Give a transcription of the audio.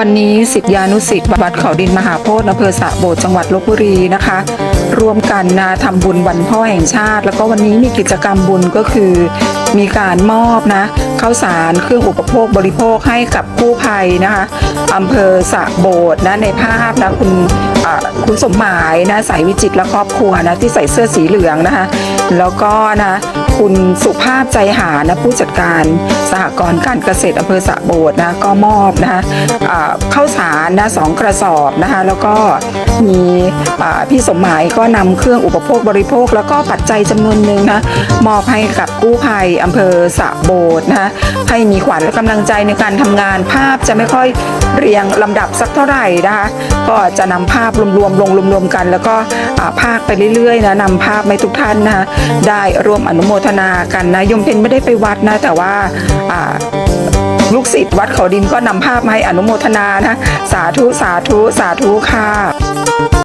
วันนี้สิทธิานุสิทธิ์วัดเขาดินมหาโพธิ์อำเภอสะโบดจังหวัดลบบุรีนะคะ ร่วมกันนะทำบุญวันพ่อแห่งชาติ แล้วก็วันนี้มีกิจกรรมบุญก็คือ มีการมอบนะข้าวสารเครื่องอุปโภคบริโภคให้กับกู้ภัยนะคะอำเภอสะโบดนะในภาพนะคุณคุณสมหมายนะสายวิจิตและครอบครัวนะที่ใส่เสื้อสีเหลืองนะคะ แล้วก็นะ คุณสุภาพใจหานะผู้จัดการสหกรณ์การเกษตรอำเภอสะโบดนะก็มอบนะคะข้าวสารนะสองกระสอบนะคะแล้วก็มีพี่สมหมายก็นำเครื่องอุปโภคบริโภค แล้วก็ปัจจัยจำนวนหนึ่งนะมอบให้กับกู้ภัยอำเภอสะโบดนะคะให้มีขวัญและกำลังใจในการทำงานภาพจะไม่ค่อยเรียงลำดับสักเท่าไหร่นะคะก็จะนำภาพรวมๆลงรวมๆกัน แล้วก็อ่าภาคไปเรื่อยๆนะนำภาพให้ทุกท่านนะได้ร่วมอนุโมทนากันนะยมเพนไม่ได้ไปวัดนะ แต่ว่าอ่าลูกศิษย์วัดเขาดินก็นำภาพมาให้อนุโมทนานะ สาธุสาธุสาธุค่ะ